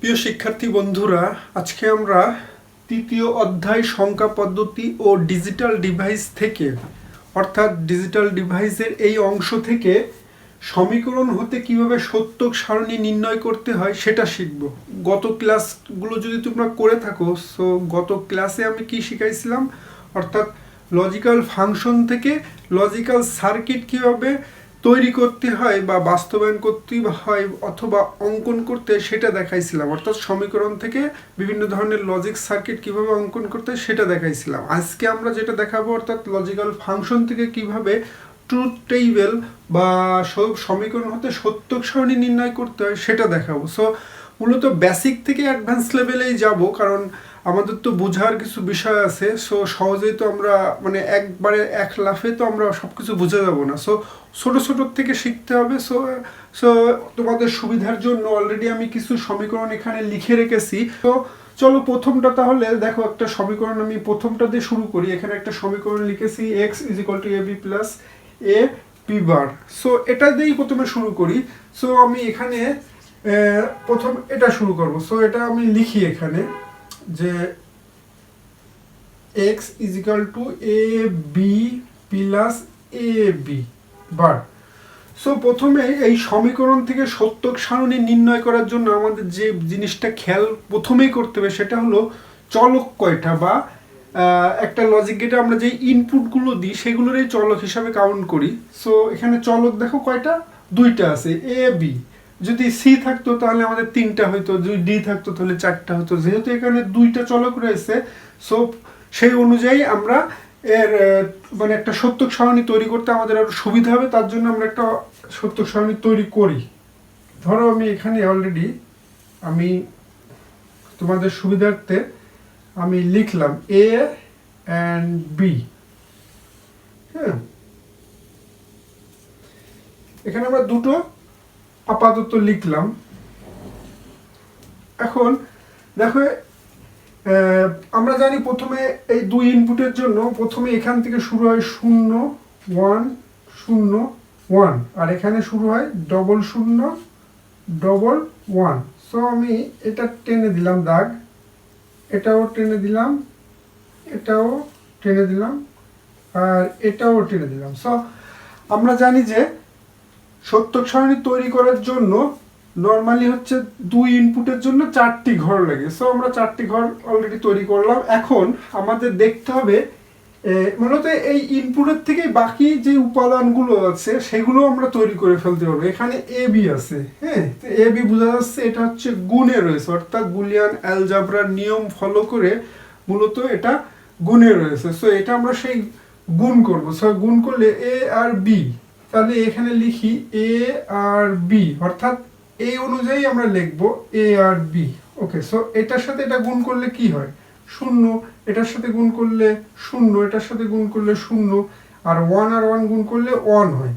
প্রিয় শিক্ষার্থী বন্ধুরা, আজকে আমরা তৃতীয় অধ্যায় সংখ্যা পদ্ধতি ও ডিজিটাল ডিভাইস থেকে, অর্থাৎ ডিজিটাল ডিভাইসের এই অংশ থেকে সমীকরণ হতে কীভাবে সত্যক সারণী নির্ণয় করতে হয় সেটা শিখব। গত ক্লাসগুলো যদি তোমরা করে থাকো সো গত ক্লাসে আমি কি শিখাইছিলাম? অর্থাৎ লজিক্যাল ফাংশন থেকে লজিক্যাল সার্কিট কীভাবে তৈরি করতে হয় বা বাস্তবায়ন করতে হয় অথবা অঙ্কন করতে সেটা দেখাইছিলাম। অর্থাৎ সমীকরণ থেকে বিভিন্ন ধরনের লজিক সার্কিট কীভাবে অঙ্কন করতে সেটা দেখাইছিলাম। আজকে আমরা যেটা দেখাবো, অর্থাৎ লজিক্যাল ফাংশন থেকে কীভাবে ট্রুথ টেবিল বা সমীকরণ হতে সত্যক সারণী নির্ণয় করতে হয়, সেটা দেখাবো। সো মূলত বেসিক থেকে অ্যাডভান্স লেভেলেই যাব, কারণ আমাদের তো বোঝার কিছু বিষয় আছে সো সহজেই তো আমরা মানে একবারে এক লাফে তো আমরা সব কিছু বুঝে যাব না। সো ছোটো ছোটোর থেকে শিখতে হবে সো সো তোমাদের সুবিধার জন্য অলরেডি আমি কিছু সমীকরণ এখানে লিখে রেখেছি। তো চলো প্রথমটা তাহলে, দেখো একটা সমীকরণ আমি প্রথমটা দিয়ে শুরু করি। এখানে একটা সমীকরণ লিখেছি X is equal to A B plus A P bar so এটা দিয়েই প্রথমে শুরু করি। সো আমি এখানে প্রথম এটা শুরু করব। সো এটা আমি লিখি এখানে। যে X is to A B plus A B bar so প্রথমে এই সমীকরণ থেকে সত্যক সারণী নির্ণয় করার জন্য আমাদের যে জিনিসটা খেয়াল প্রথমেই করতে হবে সেটা হলো চলক কয়টা বা একটা লজিক গেটে আমরা যে ইনপুটগুলো দিই সেগুলোরই চলক হিসাবে কাউন্ট করি। সো এখানে চলক দেখো কয়টা? দুইটা আছে এ বি যদি সি থাকতো তাহলে আমাদের তিনটা হইতো, যদি ডি থাকতো তাহলে চারটা হতো। যেহেতু এখানে দুইটা চলক রয়েছে সো সেই অনুযায়ী আমরা এর মানে একটা সত্যক সারণী তৈরি করতে আমাদের আরও সুবিধা হবে, তার জন্য আমরা একটা সত্যক সারণী তৈরি করি। ধরো আমি এখানে অলরেডি আমি তোমাদের সুবিধার্থে আমি লিখলাম এ অ্যান্ড বি হ্যাঁ? এখানে আমরা দুটো আপাতত লিখলাম। এখন দেখো আমরা জানি প্রথমে এই দুই ইনপুটের জন্য প্রথমে এখান থেকে শুরু হয় শূন্য ওয়ান শূন্য ওয়ান আর এখানে শুরু হয় ডবল শূন্য ডবল ওয়ান সো আমি এটা টেনে দিলাম দাগ। এটাও টেনে দিলাম, এটাও টেনে দিলাম, আর এটাও টেনে দিলাম। সো আমরা জানি যে সত্যক সারণী তৈরি করার জন্য নর্মালি হচ্ছে দুই ইনপুটের জন্য চারটি ঘর লাগে। সো আমরা চারটি ঘর অলরেডি তৈরি করলাম। এখন আমাদের দেখতে হবে মূলত এই ইনপুটের থেকে বাকি যে উপাদানগুলো আছে, সেগুলো আমরা তৈরি করে ফেলতে পারব। এখানে এ বি আছে হ্যাঁ? এ বি বোঝা যাচ্ছে এটা হচ্ছে গুণে রয়েছে, অর্থাৎ বুলিয়ান অ্যালজাবরার নিয়ম ফলো করে মূলত এটা গুণে রয়েছে। সো এটা আমরা সেই গুণ করব। সো গুণ করলে এ আর বি তাহলে এখানে লিখি এ আর বি অর্থাৎ এই অনুযায়ী আমরা লিখব এ আর বি ওকে সো এটার সাথে এটা গুণ করলে কি হয়? শূন্য, এটার সাথে গুণ করলে শূন্য, এটার সাথে গুণ করলে শূন্য, আর ওয়ান আর ওয়ান গুণ করলে ওয়ান হয়।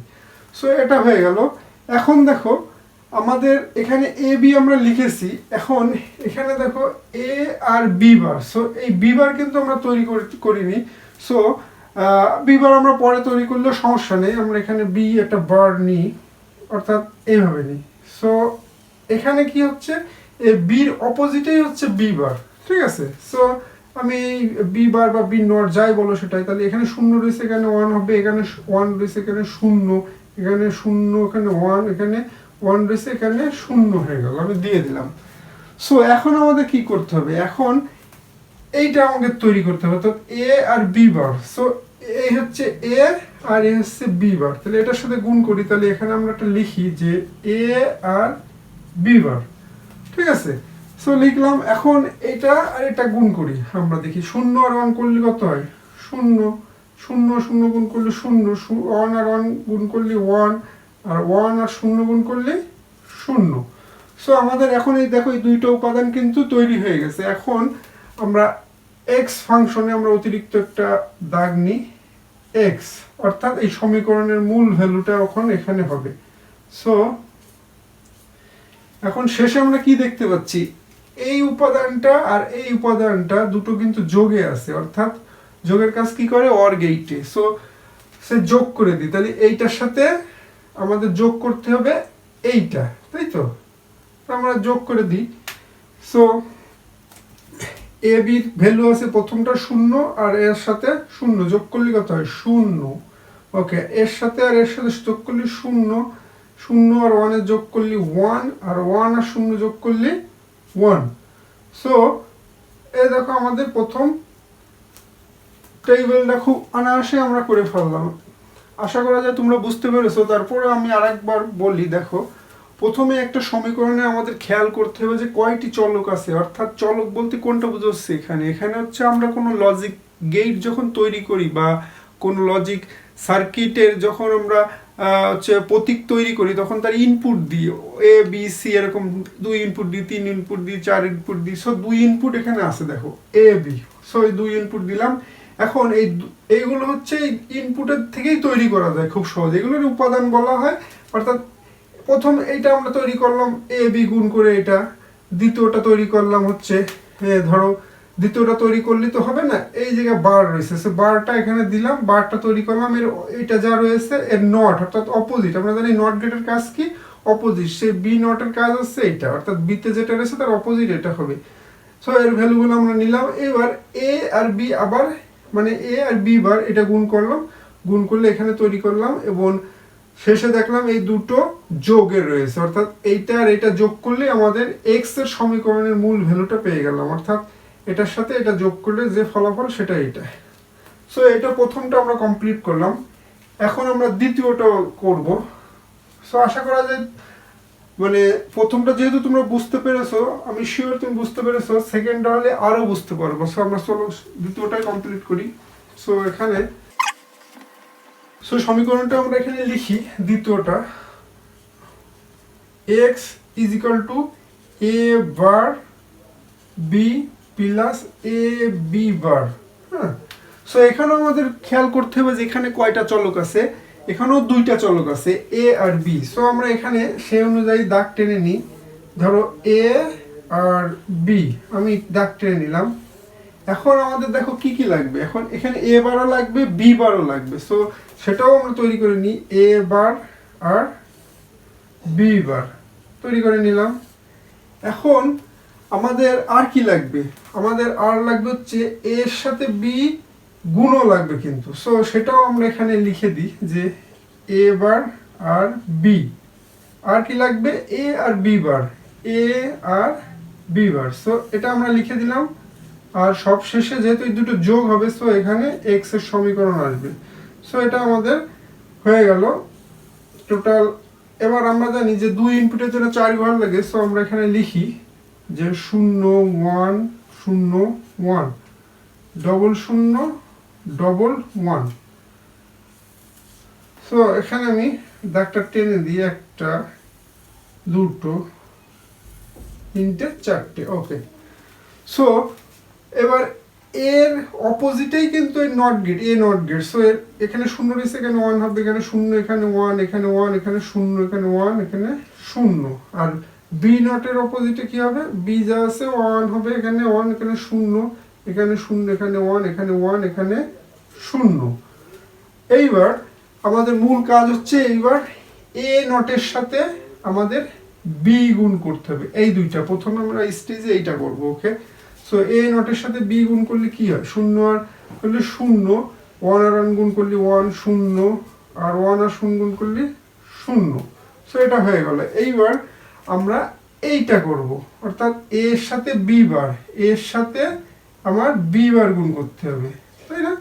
সো এটা হয়ে গেল। এখন দেখো, আমাদের এখানে এ বি আমরা লিখেছি, এখন এখানে দেখো এ আর বি বার সো এই বি বার কিন্তু আমরা তৈরি করে- করিনি। সো বি বার আমরা পরে তৈরি করলেও সমস্যা নেই, আমরা এখানে বি একটা বার নিই, অর্থাৎ এইভাবে নিই। সো এখানে কি হচ্ছে? এই বির অপোজিটেই হচ্ছে বি বার ঠিক আছে? সো আমি বি বার বা বি নট যাই বলো সেটাই, তাহলে এখানে শূন্য রয়েছে, এখানে ওয়ান হবে, এখানে ওয়ান রয়েছে, এখানে শূন্য এখানে শূন্য, এখানে ওয়ান এখানে ওয়ান রয়েছে, এখানে শূন্য হয়ে গেল, আমি দিয়ে দিলাম। সো এখন আমাদের কি করতে হবে? এখন এইটা আমাকে তৈরি করতে হবে, তো এ আর বি বার সো এই হচ্ছে এ আর এ হচ্ছে বি বার তাহলে এটার সাথে গুণ করি, তাহলে এখানে আমরা একটা লিখি যে এ আর বি বার ঠিক আছে? সো লিখলাম, এখন এটা আর এটা গুণ করি, আমরা দেখি, শূন্য আর ওয়ান করলে কত হয়? শূন্য। শূন্য শূন্য গুণ করলে শূন্য ওয়ান আর ওয়ান গুণ করলে ওয়ান আর ওয়ান আর শূন্য গুণ করলে শূন্য। সো আমাদের এখন এই, দেখো, এই দুইটা উপাদান কিন্তু তৈরি হয়ে গেছে। এখন আমরা এক্স ফাংশনে আমরা অতিরিক্ত একটা দাগ নিই এক্স অর্থাৎ এই সমীকরণের মূল ভ্যালুটা এখন এখানে হবে। সো এখন শেষে আমরা কি দেখতে পাচ্ছি? এই উপাদানটা আর এই উপাদানটা দুটো কিন্তু যোগে আছে, অর্থাৎ যোগের কাজ কি করে? অর গেইটে সো সে যোগ করে দিই। তাহলে এইটার সাথে আমাদের যোগ করতে হবে এইটা, তাই তো? তো আমরা যোগ করে দিই। সো এ বির ভ্যালু আছে প্রথমটা শূন্য আর এর সাথে শূন্য, যোগ করলে কত হয়? শূন্য। ওকে, এর সাথে আর এর সাথে যোগ করলে শূন্য। শূন্য আর ওয়ানের যোগ করলে ওয়ান আর ওয়ান আর শূন্য যোগ করলে ওয়ান সো এই দেখো আমাদের প্রথম টেবিলটা খুব অনায়াসে আমরা করে ফেললাম। আশা করা যায় তোমরা বুঝতে পেরেছ। তারপরে আমি আরেকবার বলি, দেখো প্রথমে একটা সমীকরণে আমাদের খেয়াল করতে হবে যে কয়টি চলক আছে। অর্থাৎ চলক বলতে কোনটা বুঝাচ্ছে এখানে? এখানে হচ্ছে আমরা কোনো লজিক গেট যখন তৈরি করি বা কোনো লজিক সার্কিটের যখন আমরা হচ্ছে প্রতীক তৈরি করি, তখন তার ইনপুট দিই। এ বি সি এরকম দুই ইনপুট দিই, তিন ইনপুট দিই, চার ইনপুট দিই। সো দুই ইনপুট এখানে আছে, দেখো। এ বি সো এই দুই ইনপুট দিলাম। এখন এই এইগুলো হচ্ছে ইনপুটের থেকেই তৈরি করা যায় খুব সহজ। এগুলোর উপাদান বলা হয়, অর্থাৎ প্রথম এইটা আমরা তৈরি করলাম এ বি গুণ করে এটা। দ্বিতীয়টা তৈরি করলাম হচ্ছে ধরো, দ্বিতীয়টা তৈরি করলে তো হবে না, এই জায়গায় বার রয়েছে। সে বারটা এখানে দিলাম বারটা তৈরি করলাম, এর এটা যা রয়েছে, এর নট অর্থাৎ অপোজিট আমরা জানি নট গেটের কাজ কি? অপোজিট সে বি নটের কাজ হচ্ছে এটা অর্থাৎ বিতে যেটা রয়েছে, তার অপোজিট এটা হবে। সো এর ভ্যালুগুলো আমরা নিলাম, এবার এ আর বি আবার মানে এ আর বি বার এটা গুণ করলাম, গুণ করলে এখানে তৈরি করলাম এবং শেষে দেখলাম এই দুটো যোগের রয়েছে। অর্থাৎ এইটা আর এটা যোগ করলে আমাদের এক্সের সমীকরণের মূল ভ্যালুটা পেয়ে গেলাম। অর্থাৎ এটার সাথে এটা যোগ করলে যে ফলাফল সেটা এটা সো এটা প্রথমটা আমরা কমপ্লিট করলাম। এখন আমরা দ্বিতীয়টা করব। সো আশা করা যায় মানে প্রথমটা যেহেতু তোমরা বুঝতে পেরেছ, আমি শিওর তুমি বুঝতে পেরেছ সেকেন্ডটা হলে আরও বুঝতে পারব। সো আমরা চলো দ্বিতীয়টাই কমপ্লিট করি। সো এখানে সো সমীকরণটা আমরা এখানে লিখি, দ্বিতীয়টা। X is equal to A bar B plus A B bar হ্যাঁ সো এখানেও আমাদের খেয়াল করতে হবে যে এখানে কয়টা চলক আছে। এখানেও দুইটা চলক আছে এ আর বি সো আমরা এখানে সে অনুযায়ী দাগ টেনে নিই। ধরো এ আর বি আমি দাগ টেনে নিলাম। এখন আমাদের দেখো কি কি লাগবে? এখন এখানে এ বারও লাগবে বি বারও লাগবে। সো সেটাও আমরা তৈরি করে নিই। এ বার আর বি বার। তৈরি করে নিলাম। এখন আমাদের আর কি লাগবে? আমাদের আর লাগবে হচ্ছে এর সাথে বি গুণও লাগবে কিন্তু। সো সেটাও আমরা এখানে লিখে দিই যে এ বার আর বি আর কি লাগবে? এ আর বি বার। এ আর বি বার। সো এটা আমরা লিখে দিলাম। আর সব শেষে যেহেতু এই দুটো যোগ হবে সো এখানে এক্সের সমীকরণ আসবে। সো এটা আমাদের হয়ে গেল টোটাল এবার আমরা জানি যে দুই ইনপুটের জন্য চার ঘর লাগে সো আমরা এখানে লিখি যে শূন্য ওয়ান শূন্য ওয়ান ডবল শূন্য ডবল ওয়ান সো এখানে আমি দাগটা টেনে দিই, একটা, দুটো, তিনটে, চারটে ওকে সো এবার এর অপোজিটেই কিন্তু এই not gate a not gate so এর এখানে শূন্য রয়েছে, এখানে ওয়ান হবে, এখানে শূন্য, এখানে ওয়ান এখানে ওয়ান এখানে শূন্য, এখানে ওয়ান এখানে শূন্য। আর বি নটের অপোজিটে কি হবে? বি যা আছে ওয়ান হবে, এখানে ওয়ান এখানে শূন্য এখানে শূন্য, এখানে ওয়ান এখানে ওয়ান এখানে শূন্য। এইবার আমাদের মূল কাজ হচ্ছে এইবার এ নটের সাথে আমাদের বি গুণ করতে হবে। এই দুইটা, প্রথমে আমরা স্টেজে এইটা করব ওকে সো এ নটের সাথে বি গুণ করলে কি হয়? শূন্য আর করলে শূন্য ওয়ান আর ওয়ান গুণ করলে ওয়ান শূন্য, আর ওয়ান আর শূন্য গুণ করলে শূন্য। সো এটা হয়ে গেল। এইবার আমরা এইটা করব। অর্থাৎ এর সাথে বি বার। এর সাথে আমার বি বার গুণ করতে হবে। তাই না?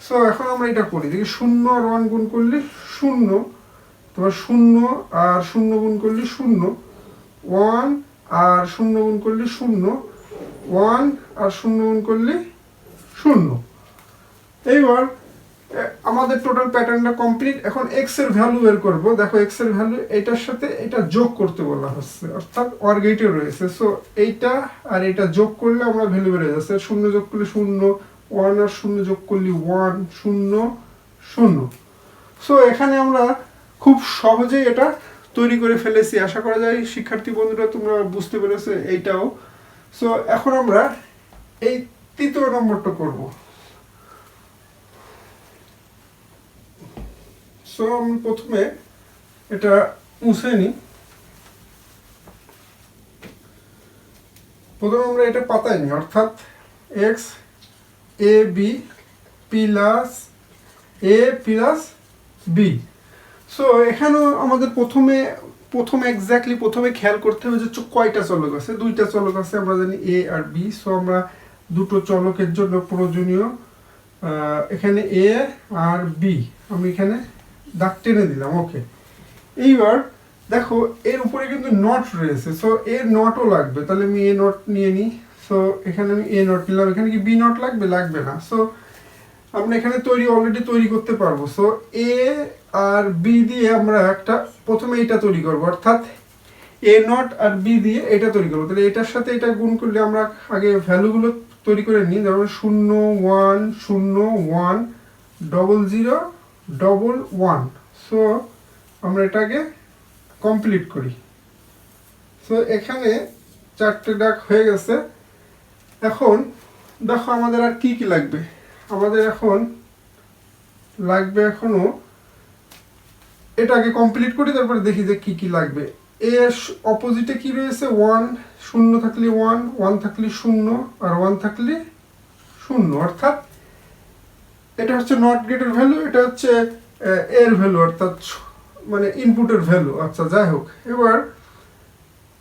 সো এখন আমরা এটা করি। দেখি, শূন্য আর ওয়ান গুণ করলে শূন্য, তোমার শূন্য আর শূন্য গুণ করলে শূন্য ওয়ান আর শূন্য গুণ করলে শূন্য ওয়ান আর শূন্য গুণ করলে শূন্য। এইবার আমাদের টোটাল প্যাটার্নটা কমপ্লিট এখন এক্সের ভ্যালু বের করব। দেখো এক্সের ভ্যালু এটার সাথে এটা যোগ করতে বলা হচ্ছে, অর্থাৎ অর গেটে রয়েছে। সো এইটা আর এটা যোগ করলে আমরা ভ্যালু বেড়ে যাচ্ছে। শূন্য যোগ করলে শূন্য ওয়ান আর শূন্য যোগ করলে ওয়ান শূন্য শূন্য। সো এখানে আমরা খুব সহজেই এটা তৈরি করে ফেলেছি। আশা করা যায়, শিক্ষার্থী বন্ধুরা, তোমরা বুঝতে পেরেছ, এইটাও সো এখন আমরা এই তৃতীয় নম্বরটা করব। সো আমি প্রথমে এটা মুছে নিই। প্রথমে আমরা এটা পাতাইনি অর্থাৎ X A B plus A plus B so এখানেও আমাদের প্রথমে প্রথমে এক্স্যাক্টলি প্রথমে খেয়াল করতে হবে যে কয়টা চলক আছে? দুইটা চলক আছে, আমরা জানি এ আর বি সো আমরা দুটো চলকের জন্য প্রয়োজনীয় এখানে এ আর বি আমি এখানে দাগ টেনে দিলাম ওকে এইবার দেখো, এর উপরে কিন্তু নট রয়েছে সো এর নটও লাগবে। তাহলে আমি এ নট নিয়ে নিই সো এখানে আমি এ নট নিলাম। এখানে কি বি নট লাগবে? লাগবে না। সো আমরা এখানে তৈরি অলরেডি তৈরি করতে পারব। সো এ আর বি দিয়ে আমরা একটা, প্রথমে এটা তৈরি করব। অর্থাৎ এ নট আর বি দিয়ে এটা তৈরি করব। তাহলে এটার সাথে এটা গুণ করলে আমরা আগে ভ্যালুগুলো তৈরি করে নিই। যেমন শূন্য ওয়ান শূন্য one double zero double one so আমরা এটাকে কমপ্লিট করি। সো এখানে চারটে ডাক হয়ে গেছে। এখন দেখো আমাদের আর কি কি লাগবে। আমাদের এখন লাগবে এখনও, এটাকে কমপ্লিট করি, তারপরে দেখি যে কি কি লাগবে। এর অপোজিটে কি রয়েছে? ওয়ান শূন্য থাকলে ওয়ান ওয়ান থাকলে শূন্য, আর ওয়ান থাকলে শূন্য। অর্থাৎ এটা হচ্ছে নট গেটের ভ্যালু এটা হচ্ছে এর ভ্যালু অর্থাৎ মানে ইনপুটের ভ্যালু আচ্ছা যাই হোক, এবার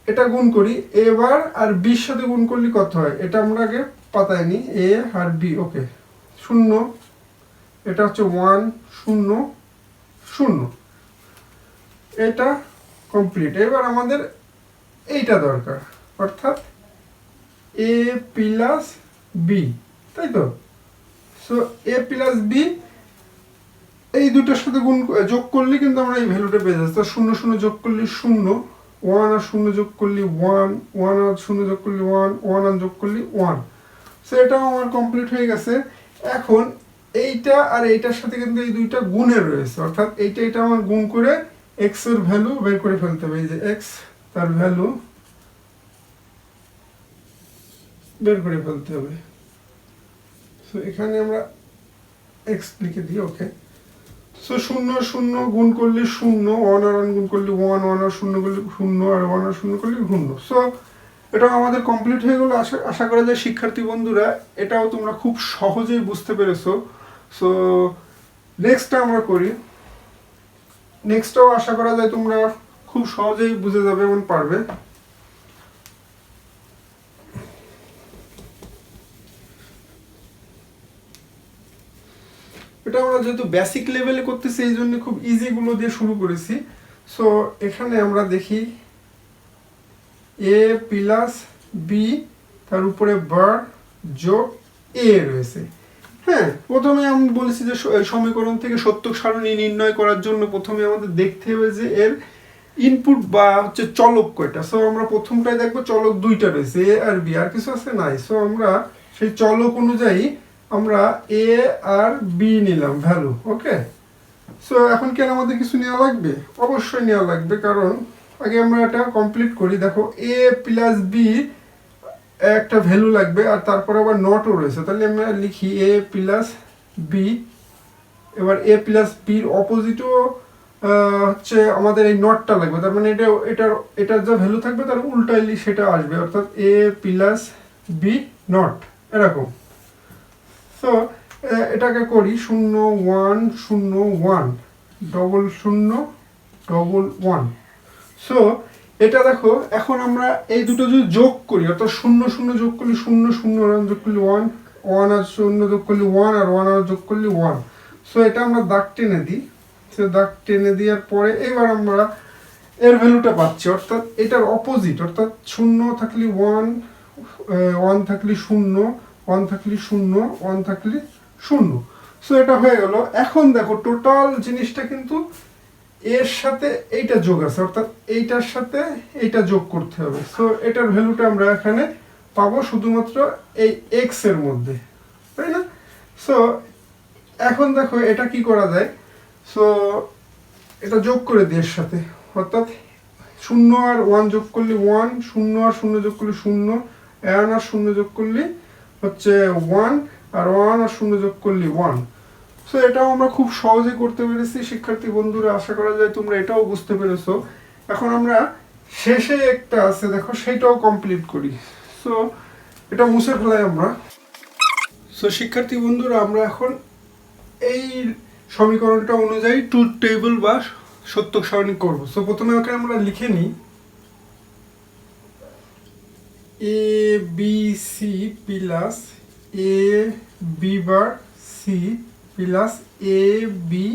এটা গুণ করি। এবার আর বির সাথে গুণ করলে কত হয়? এটা আমরা আগে পাতায় নি এ আর বি ওকে শূন্য। এটা হচ্ছে ওয়ান শূন্য শূন্য। এটা কমপ্লিট এবার আমাদের এইটা দরকার। অর্থাৎ এ প্লাস বি তাই তো? সো এ প্লাস বি এই দুটোর সাথে গুণ যোগ করলে কিন্তু আমরা এই ভ্যালুটা পেয়ে যাচ্ছি। তো শূন্য শূন্য যোগ করলে শূন্য ওয়ান আর শূন্য যোগ করলে ওয়ান ওয়ান আর শূন্য যোগ করলে ওয়ান ওয়ান আর যোগ করলে ওয়ান সো এটাও আমার কমপ্লিট হয়ে গেছে। এখন এইটা আর এইটার সাথে কিন্তু এই দুইটা গুণের রয়েছে। অর্থাৎ এইটা এটা আমার গুণ করে এক্সের ভ্যালু বের করে ফেলতে হবে। এই যে এক্স তার ভ্যালু বের করে ফেলতে হবে। সো এখানে আমরা এক্স লিখে দিই ওকে সো শূন্য শূন্য গুণ করলে শূন্য ওয়ান আর ওয়ান গুণ করলে ওয়ান ওয়ান আর শূন্য করলে শূন্য, আর ওয়ান আর শূন্য করলে শূন্য। সো এটা আমাদের কমপ্লিট হয়ে গেলো। আশা করা যায় শিক্ষার্থী বন্ধুরা, এটাও তোমরা খুব সহজেই বুঝতে পেরেছ। সো নেক্সটটা আমরা করি। নেক্সটটাও আশা করা যায় তোমরা খুব সহজেই বুঝে যাবে এবং পারবে। এটা আমরা যেহেতু বেসিক লেভেলে করতেছি, এই জন্য খুব ইজিগুলো দিয়ে শুরু করেছি। সো এখানে আমরা দেখি এ প্লাস বি তার উপরে বার যোগ এ রয়েছে। হ্যাঁ প্রথমে আমি বলেছি যে সমীকরণ থেকে সত্য সারণী নির্ণয় করার জন্য প্রথমে আমাদের দেখতে হবে যে এর ইনপুট বা হচ্ছে চলক কয়টা। সো আমরা প্রথমটায় দেখব চলক দুইটা রয়েছে এ আর বি আর কিছু আছে নাই। সো আমরা সেই চলক অনুযায়ী আমরা এ আর বি নিলাম ভ্যালু ওকে সো এখন কি আর আমাদের কিছু নেওয়া লাগবে? অবশ্যই নেওয়া লাগবে, কারণ আগে আমরা এটা কমপ্লিট করি। দেখো এ প্লাস বি একটা ভ্যালু লাগবে, আর তারপর আবার নটও রয়েছে। তাহলে আমরা লিখি এ প্লাস বি এবার এ প্লাস বির অপোজিটও হচ্ছে আমাদের এই নটটা লাগবে। তার মানে এটা, এটার এটার যা ভ্যালু থাকবে, তার উল্টাইলি সেটা আসবে। অর্থাৎ এ প্লাস বি নট এরকম। সো এটাকে করি শূন্য ওয়ান শূন্য ওয়ান ডবল শূন্য ডবল ওয়ান সো এটা দেখো, এখন আমরা এই দুটো যদি যোগ করি, অর্থাৎ শূন্য শূন্য যোগ করলে শূন্য শূন্য যোগ করলে ওয়ান ওয়ান আর শূন্য যোগ করলে ওয়ান আর ওয়ান আর যোগ করলে ওয়ান সো এটা আমরা দাগ টেনে দিই। সে দাগ টেনে দেওয়ার পরে এবার আমরা এর ভ্যালুটা পাচ্ছি, অর্থাৎ এটার অপোজিট অর্থাৎ শূন্য থাকলে ওয়ান ওয়ান থাকলে শূন্য ওয়ান থাকলে শূন্য ওয়ান থাকলে শূন্য। সো এটা হয়ে গেল। এখন দেখো টোটাল জিনিসটা কিন্তু এর সাথে এইটা যোগ আছে, অর্থাৎ এইটার সাথে এইটা যোগ করতে হবে। সো এটার ভ্যালুটা আমরা এখানে পাবো শুধুমাত্র এই এক্সের মধ্যে, তাই না? সো এখন দেখো এটা কি করা যায়? সো এটা যোগ করে দিই এর সাথে, অর্থাৎ শূন্য আর ওয়ান যোগ করলে ওয়ান শূন্য আর শূন্য যোগ করলে শূন্য ওয়ান আর শূন্য যোগ করলে হচ্ছে ওয়ান আর ওয়ান আর শূন্য যোগ করলে ওয়ান সো এটাও আমরা খুব সহজে করতে পেরেছি। শিক্ষার্থী বন্ধুরা, আশা করা যায় তোমরা এটাও বুঝতে পেরেছ। এখন আমরা শেষে একটা আছে, দেখো সেটাও কমপ্লিট করি। সো এটা মুছে ফেলাই আমরা। সো শিক্ষার্থী বন্ধুরা, আমরা এখন এই সমীকরণটা অনুযায়ী ট্রুথ টেবিল বা সত্য সারণী করব। সো প্রথমে ওকে আমরা লিখে নিই। A B C plus A B bar C plus A B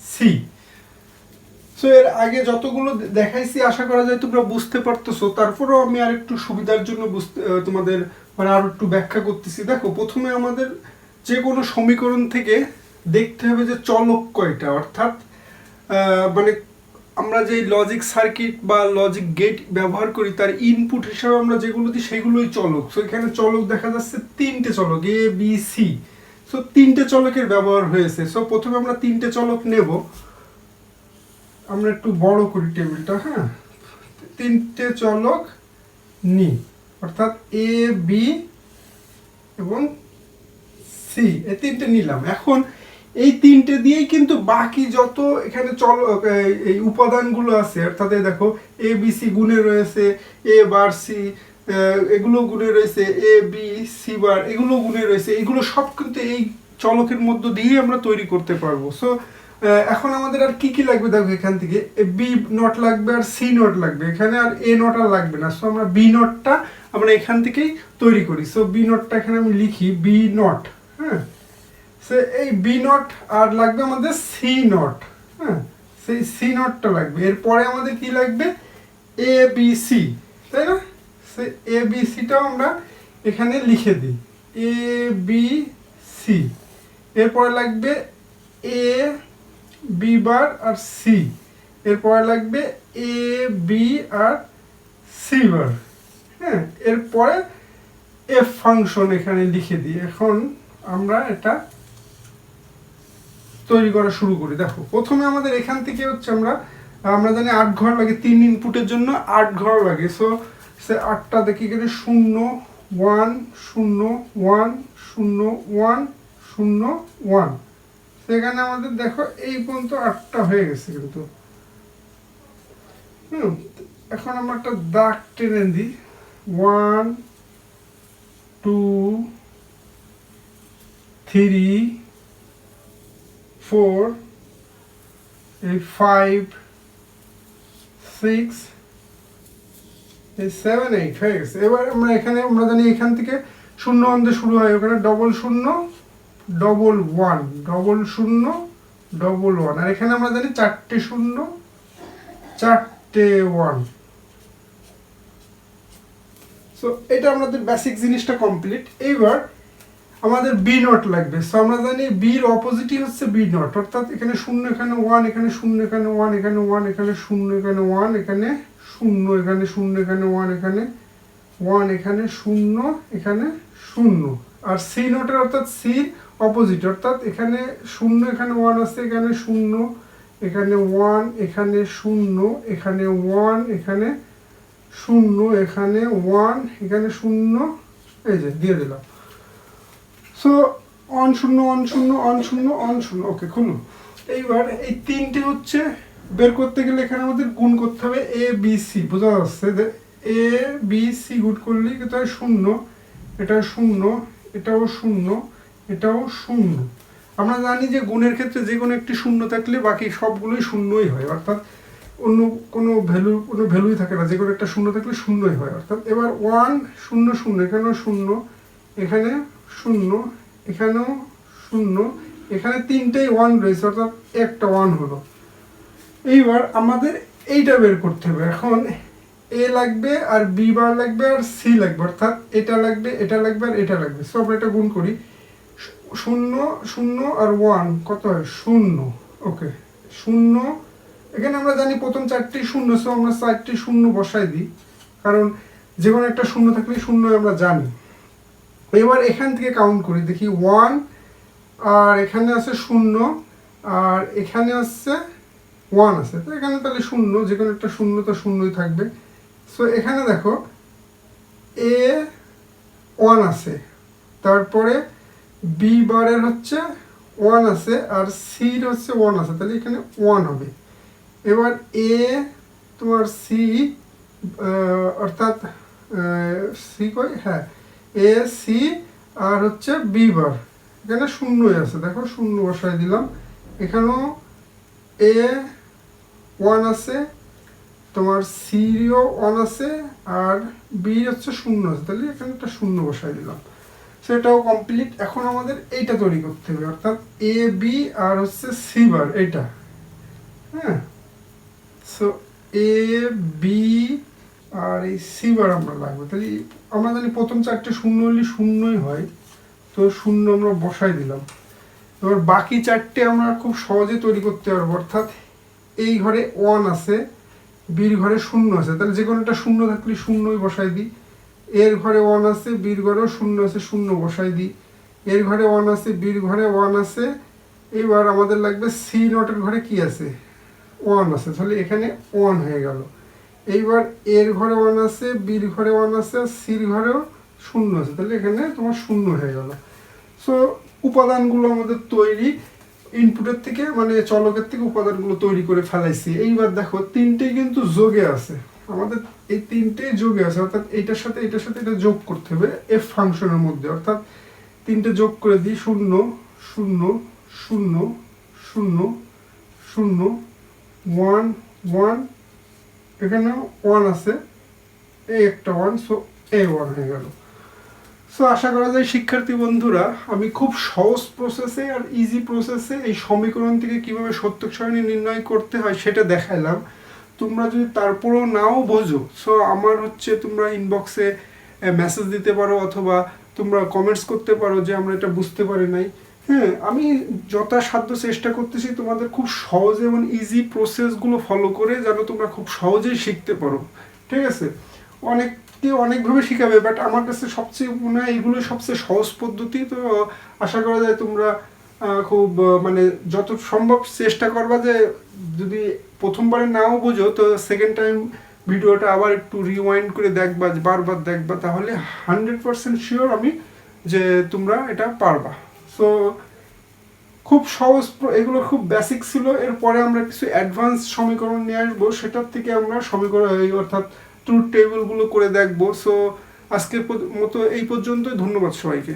C so এর আগে যতগুলো দেখাইছি, আশা করা যায় তোমরা বুঝতে পারতেছো। তারপরেও আমি আর একটু সুবিধার জন্য বুঝতে তোমাদের মানে আরও একটু ব্যাখ্যা করতেছি। দেখো, প্রথমে আমাদের যে কোনো সমীকরণ থেকে দেখতে হবে যে চলক কয়টা। অর্থাৎ মানে আমরা যে লজিক সার্কিট বা লজিক গেট ব্যবহার করি, তার ইনপুট হিসাবে আমরা যেগুলো দিই, সেগুলোই চলক। সো এখানে চলক দেখা যাচ্ছে তিনটে চলক এ বি সি সো তিনটে চলকের ব্যবহার হয়েছে। সো প্রথমে আমরা তিনটে চলক নেব। আমরা একটু বড় করি টেবিলটা হ্যাঁ? তিনটে চলক নি অর্থাৎ এ বি এবং সি এই তিনটে নিলাম। এখন এই তিনটে দিয়েই কিন্তু বাকি যত এখানে চল এই- উপাদানগুলো আছে, অর্থাৎ দেখো এ বি সি গুণে রয়েছে এ বার সি এগুলো গুণে রয়েছে এ বি সি বার এগুলো গুণে রয়েছে, এগুলো সব কিন্তু এই চলকের মধ্য দিয়েই আমরা তৈরি করতে পারব। সো এখন আমাদের আর কি কি লাগবে দেখো এখান থেকে? বি নট লাগবে আর সি নট লাগবে। এখানে আর এ নট আর লাগবে না। সো আমরা বি নটটা আমরা এখান থেকেই তৈরি করি। সো বি নটটা এখানে আমি লিখি বি নট হ্যাঁ? সে এই বি নট আর লাগবে আমাদের সি নট হ্যাঁ? সেই সি নটটা লাগবে। এরপরে আমাদের কি লাগবে? এ বি সি তাই না? সে এ বি সিটাও আমরা এখানে লিখে দিই। এ বি সি এরপরে লাগবে এ বি বার আর সি এরপরে লাগবে এ বি আর সি বার। হ্যাঁ এরপরে এফ ফাংশন এখানে লিখে দিই। এখন আমরা এটা তৈরি করা শুরু করি। দেখো, প্রথমে আমাদের এখান থেকে হচ্ছে আমরা আমরা জানি আট ঘর লাগে, তিন ইনপুটের জন্য আট ঘর লাগে। সো সে আটটা দেখি এখানে শূন্য, ওয়ান শূন্য ওয়ান শূন্য ওয়ান শূন্য, ওয়ান। সেখানে আমাদের দেখো এই পর্যন্ত আটটা হয়ে গেছে কিন্তু। হুম, এখন আমরা একটা দাগ টেনে দিই ওয়ান, টু, থ্রি, ফোর, এই ফাইভ, সিক্স সেভেন এইট হয়ে গেছে এবার আমরা এখানে, আমরা জানি এখান থেকে শূন্য অন্ধে শুরু হয়, ওখানে ডবল শূন্য ডবল ওয়ান ডবল শূন্য ডবল ওয়ান আর এখানে আমরা জানি চারটে শূন্য, চারটে ওয়ান সো এটা আমাদের বেসিক জিনিসটা কমপ্লিট এইবার আমাদের বি নট লাগবে। সো আমরা জানি বির অপোজিটই হচ্ছে বি নট অর্থাৎ এখানে শূন্য, এখানে ওয়ান এখানে শূন্য, এখানে ওয়ান এখানে ওয়ান এখানে শূন্য, এখানে ওয়ান এখানে শূন্য এখানে শূন্য এখানে ওয়ান এখানে ওয়ান এখানে, শূন্য এখানে, শূন্য। আর সি নোটের অর্থাৎ সির অপোজিট অর্থাৎ এখানে শূন্য, এখানে ওয়ান আছে, এখানে শূন্য, এখানে ওয়ান এখানে শূন্য, এখানে ওয়ান এখানে শূন্য, এখানে ওয়ান এখানে শূন্য, এই যে, দিয়ে দিলাম। সো অন শূন্য অন শূন্য অন শূন্য অন শূন্য ওকে খুলুন। এইবার এই তিনটে হচ্ছে বের করতে গেলে এখানে আমাদের গুণ করতে হবে এ বি সি বোঝা যাচ্ছে? যে এ বি সি গুণ কিন্তু হয় শূন্য? এটা শূন্য, এটাও শূন্য এটাও শূন্য। আমরা জানি যে গুণের ক্ষেত্রে যে কোনো একটি শূন্য থাকলে বাকি সবগুলোই শূন্যই হয়, অর্থাৎ অন্য কোনো ভ্যালু, কোনো ভ্যালুই থাকে না। যে কোনো একটা শূন্য থাকলে শূন্যই হয়, অর্থাৎ এবার ওয়ান শূন্য শূন্য, এখানেও শূন্য, এখানে শূন্য, এখানেও শূন্য, এখানে তিনটেই ওয়ান রয়েছে, অর্থাৎ একটা ওয়ান হলো। এইবার আমাদের এইটা বের করতে হবে। এখন এ লাগবে আর বি বার লাগবে আর সি লাগবে। অর্থাৎ এটা লাগবে এটা লাগবে আর এটা লাগবে। সব এটা গুণ করি। শূন্য শূন্য আর ওয়ান কত হয়? শূন্য। ওকে শূন্য। এখানে আমরা জানি প্রথম চারটি শূন্য সো আমরা চারটি শূন্য বসাই দিই। কারণ যে কোনো একটা শূন্য থাকলে শূন্য আমরা জানি। এবার এখান থেকে কাউন্ট করি। দেখি ওয়ান আর এখানে আছে শূন্য, আর এখানে আছে ওয়ান আছে। তো এখানে তাহলে শূন্য যে কোনো একটা শূন্য, তো শূন্যই থাকবে। সো এখানে দেখো এ ওয়ান আছে। তারপরে বি বারের হচ্ছে ওয়ান আছে, আর সির হচ্ছে ওয়ান আছে। তাহলে এখানে ওয়ান হবে। এবার এ তোমার সি অর্থাৎ সি কই হ্যাঁ এ সি আর হচ্ছে বি বার। এখানে শূন্যই আছে। দেখো, শূন্য বসায় দিলাম। এখানেও এ ওয়ান আছে, তোমার সিরিও ওয়ান আছে, আর বি হচ্ছে শূন্য আছে। তাহলে এখানে একটা শূন্য বসাই দিলাম। সেটাও কমপ্লিট এখন আমাদের এইটা তৈরি করতে হবে, অর্থাৎ এ বি আর হচ্ছে সি বার এইটা। হ্যাঁ? সো এ বি আর এই সি বার আমরা লাগবে। তাহলে আমরা জানি প্রথম চারটে শূন্য হলে শূন্যই হয়। তো শূন্য আমরা বসাই দিলাম। এবার বাকি চারটে আমরা খুব সহজে তৈরি করতে পারব, অর্থাৎ এই ঘরে ওয়ান আছে বির ঘরে শূন্য আছে। তাহলে যে কোনো একটা শূন্য থাকলে শূন্যই বসাই দিই। এর ঘরে ওয়ান আছে বির ঘরেও শূন্য আছে, শূন্য বসাই দিই। এর ঘরে ওয়ান আছে বির ঘরে ওয়ান আছে। এবার আমাদের লাগবে সি নটের ঘরে কি আছে? ওয়ান আছে। তাহলে এখানে ওয়ান হয়ে গেল। এইবার এর ঘরে ওয়ান আছে বির ঘরে ওয়ান আছে সির ঘরেও শূন্য আছে। তাহলে এখানে তোমার শূন্য হয়ে গেল। সো উপাদানগুলো আমাদের তৈরি। ইনপুটের থেকে মানে চলকের থেকে উপাদানগুলো তৈরি করে ফেলাইছি। এইবার দেখো তিনটেই কিন্তু যোগে আছে। আমাদের এই তিনটেই যোগে আছে, অর্থাৎ এটার সাথে এটার সাথে এটা যোগ করতে হবে এফ ফাংশনের মধ্যে। অর্থাৎ তিনটে যোগ করে দিই, শূন্য শূন্য শূন্য শূন্য শূন্য ওয়ান ওয়ান এখানে ওয়ান আছে। এই একটা ওয়ান সো এ ওয়ান হয়ে গেল। সো আশা করা যায় শিক্ষার্থী বন্ধুরা, আমি খুব সহজ প্রসেসে আর ইজি প্রসেসে এই সমীকরণ থেকে কীভাবে সত্য সারণী নির্ণয় করতে হয় সেটা দেখাইলাম। তোমরা যদি তারপরেও নাও বোঝো সো আমার হচ্ছে তোমরা ইনবক্সে মেসেজ দিতে পারো অথবা তোমরা কমেন্টস করতে পারো যে আমরা এটা বুঝতে পারি নাই। হ্যাঁ আমি যথাসাধ্য চেষ্টা করতেছি তোমাদের খুব সহজ এবং ইজি প্রসেসগুলো ফলো করে যেন তোমরা খুব সহজেই শিখতে পারো। ঠিক আছে? অনেককে অনেকভাবে শেখাবে বাট আমার কাছে সবচেয়ে মনে হয় এগুলো সবচেয়ে সহজ পদ্ধতি। তো আশা করা যায় তোমরা খুব মানে যত সম্ভব চেষ্টা করবা যে যদি প্রথমবারে নাও বোঝো, তো সেকেন্ড টাইম ভিডিওটা আবার একটু রিওয়াইন্ড করে দেখবা বারবার দেখবা, তাহলে হান্ড্রেড পার্সেন্ট শিওর আমি যে তোমরা এটা পারবা। সো খুব সহজ এগুলো খুব বেসিক ছিল। এরপরে আমরা কিছু অ্যাডভান্স সমীকরণ নিয়ে আসব, সেটার থেকে আমরা সমীকরণ অর্থাৎ ট্রুথ টেবিলগুলো করে দেখব। সো আজকের মতো এই পর্যন্তই। ধন্যবাদ সবাইকে।